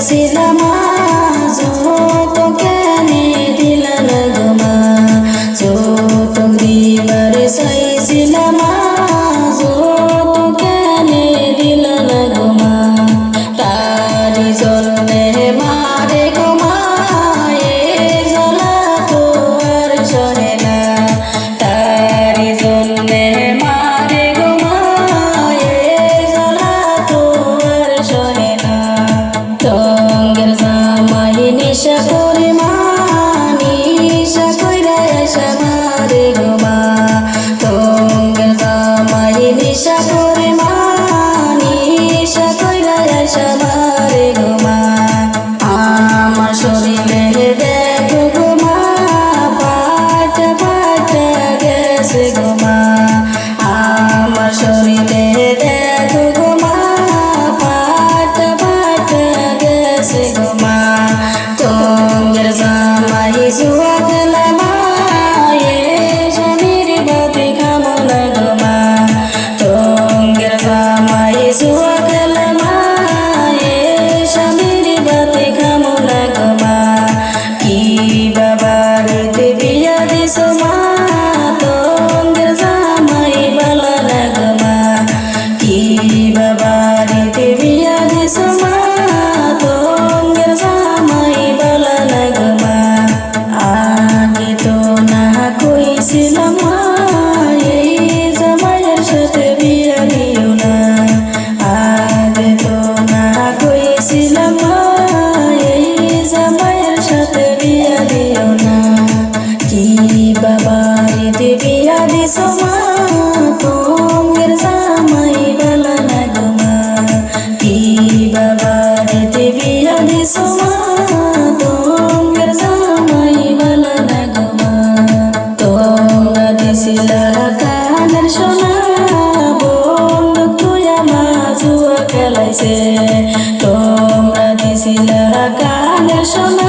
Sita Maa বলছিলাম জামাইয়ের সাথে বিয়া দিও না। আগে তো না কইছিলাম জামাইয়ের সাথে বিয়া দিও না। কি বাবা বিয়া দিস মা তো কালে সময়